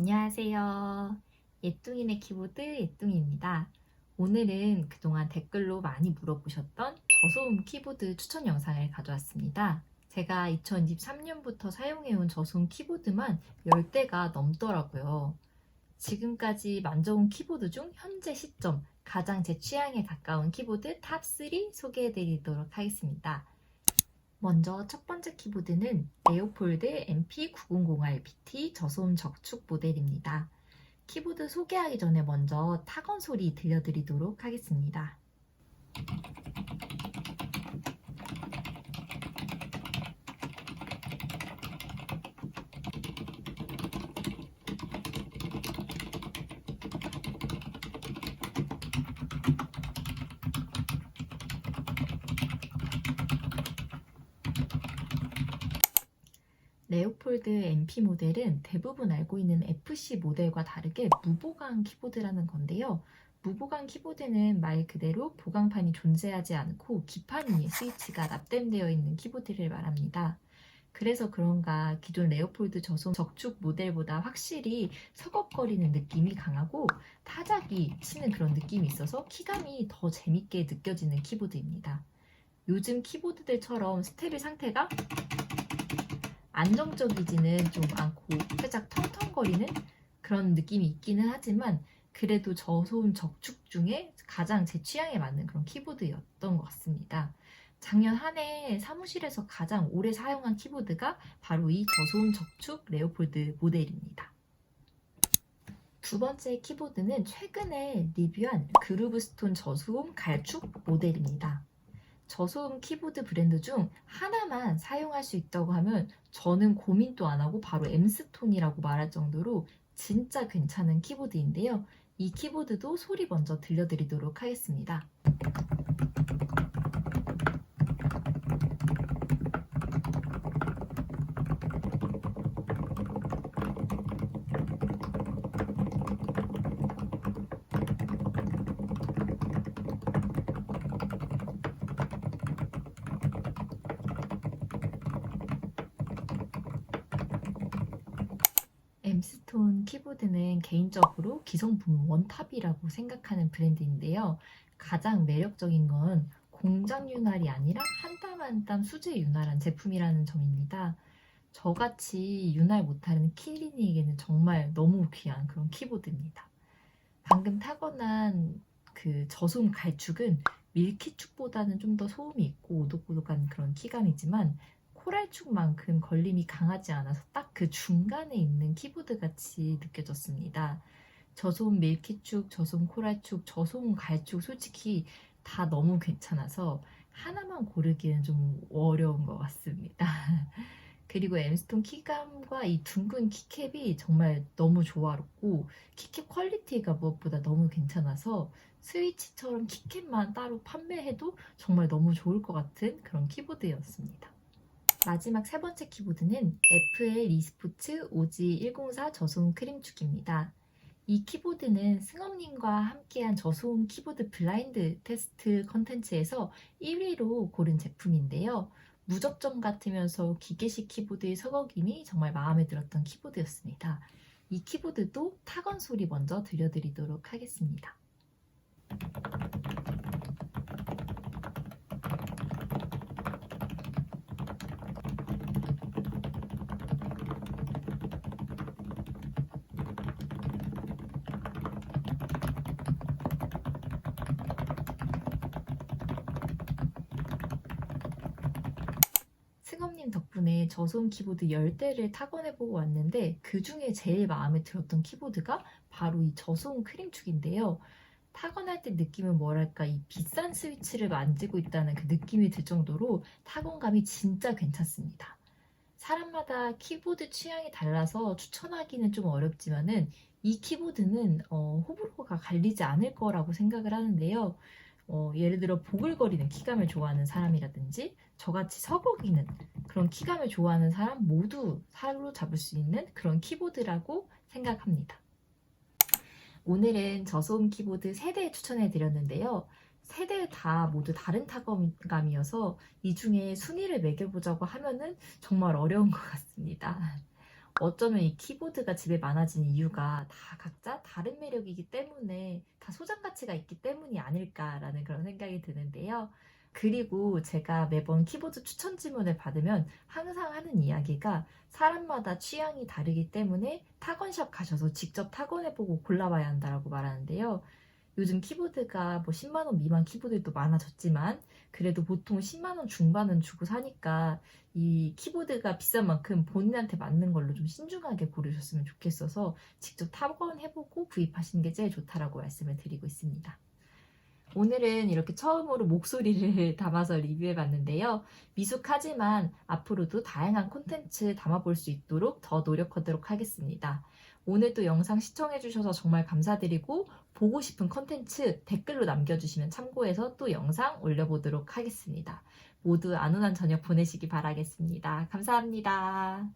안녕하세요. 예뚱이네 키보드 예뚱이입니다. 오늘은 그동안 댓글로 많이 물어보셨던 저소음 키보드 추천 영상을 가져왔습니다. 제가 2023년부터 사용해온 저소음 키보드만 10대가 넘더라고요. 지금까지 만져온 키보드 중 현재 시점 가장 제 취향에 가까운 키보드 탑3 소개해드리도록 하겠습니다. 먼저 첫 번째 키보드는 레오폴드 MP900RBT 저소음 적축 모델입니다. 키보드 소개하기 전에 먼저 타건 소리 들려드리도록 하겠습니다. 레오폴드 MP 모델은 대부분 알고 있는 FC 모델과 다르게 무보강 키보드라는 건데요. 무보강 키보드는 말 그대로 보강판이 존재하지 않고 기판 위에 스위치가 납땜되어 있는 키보드를 말합니다. 그래서 그런가 기존 레오폴드 저소음 적축 모델보다 확실히 서걱거리는 느낌이 강하고 타작이 치는 그런 느낌이 있어서 키감이 더 재밌게 느껴지는 키보드입니다. 요즘 키보드들처럼 스텝의 상태가 안정적이지는 좀 않고 살짝 텅텅거리는 그런 느낌이 있기는 하지만 그래도 저소음 적축 중에 가장 제 취향에 맞는 그런 키보드였던 것 같습니다. 작년 한 해 사무실에서 가장 오래 사용한 키보드가 바로 이 저소음 적축 레오폴드 모델입니다. 두 번째 키보드는 최근에 리뷰한 그루브스톤 저소음 갈축 모델입니다. 저소음 키보드 브랜드 중 하나만 사용할 수 있다고 하면 저는 고민도 안 하고 바로 엠스톤이라고 말할 정도로 진짜 괜찮은 키보드인데요. 이 키보드도 소리 먼저 들려드리도록 하겠습니다. 키보드는 개인적으로 기성품 원탑이라고 생각하는 브랜드인데요. 가장 매력적인 건 공장 윤활이 아니라 한 땀 한 땀 수제 윤활한 제품이라는 점입니다. 저같이 윤활 못하는 키린이에게는 정말 너무 귀한 그런 키보드입니다. 방금 타건한 그 저소음 갈축은 밀키축보다는 좀 더 소음이 있고 오독오독한 그런 키감이지만 코랄축만큼 걸림이 강하지 않아서 딱 그 중간에 있는 키보드 같이 느껴졌습니다. 저소음 밀키축, 저소음 코랄축, 저소음 갈축 솔직히 다 너무 괜찮아서 하나만 고르기는 좀 어려운 것 같습니다. 그리고 엠스톤 키감과 이 둥근 키캡이 정말 너무 조화롭고 키캡 퀄리티가 무엇보다 너무 괜찮아서 스위치처럼 키캡만 따로 판매해도 정말 너무 좋을 것 같은 그런 키보드였습니다. 마지막 세 번째 키보드는 FL e스포츠 OG104 저소음 크림축입니다. 이 키보드는 승업님과 함께한 저소음 키보드 블라인드 테스트 컨텐츠에서 1위로 고른 제품인데요. 무접점 같으면서 기계식 키보드의 서걱임이 정말 마음에 들었던 키보드였습니다. 이 키보드도 타건 소리 먼저 들려드리도록 하겠습니다. 덕분에 저소음 키보드 10대를 타건해보고 왔는데 그 중에 제일 마음에 들었던 키보드가 바로 이 저소음 크림축인데요. 타건할 때 느낌은 뭐랄까 이 비싼 스위치를 만지고 있다는 그 느낌이 들 정도로 타건감이 진짜 괜찮습니다. 사람마다 키보드 취향이 달라서 추천하기는 좀 어렵지만은 이 키보드는 어, 호불호가 갈리지 않을 거라고 생각을 하는데요. 어, 예를 들어 보글거리는 키감을 좋아하는 사람이라든지 저같이 서걱이는 그런 키감을 좋아하는 사람 모두 사로잡을 수 있는 그런 키보드라고 생각합니다. 오늘은 저소음 키보드 3대 추천해 드렸는데요. 세대다 모두 다른 타건감이어서 이 중에 순위를 매겨보자고 하면은 정말 어려운 것 같습니다. 어쩌면 이 키보드가 집에 많아진 이유가 다 각자 다른 매력이기 때문에 다 소장 가치가 있기 때문이 아닐까라는 그런 생각이 드는데요. 그리고 제가 매번 키보드 추천 질문을 받으면 항상 하는 이야기가 사람마다 취향이 다르기 때문에 타건샵 가셔서 직접 타건해보고 골라봐야 한다라고 말하는데요. 요즘 키보드가 뭐 10만원 미만 키보드도 많아졌지만 그래도 보통 10만원 중반은 주고 사니까 이 키보드가 비싼 만큼 본인한테 맞는 걸로 좀 신중하게 고르셨으면 좋겠어서 직접 타건해보고 구입하시는 게 제일 좋다라고 말씀을 드리고 있습니다. 오늘은 이렇게 처음으로 목소리를 담아서 리뷰해 봤는데요. 미숙하지만 앞으로도 다양한 콘텐츠 담아볼 수 있도록 더 노력하도록 하겠습니다. 오늘도 영상 시청해주셔서 정말 감사드리고 보고 싶은 콘텐츠 댓글로 남겨주시면 참고해서 또 영상 올려보도록 하겠습니다. 모두 안온한 저녁 보내시기 바라겠습니다. 감사합니다.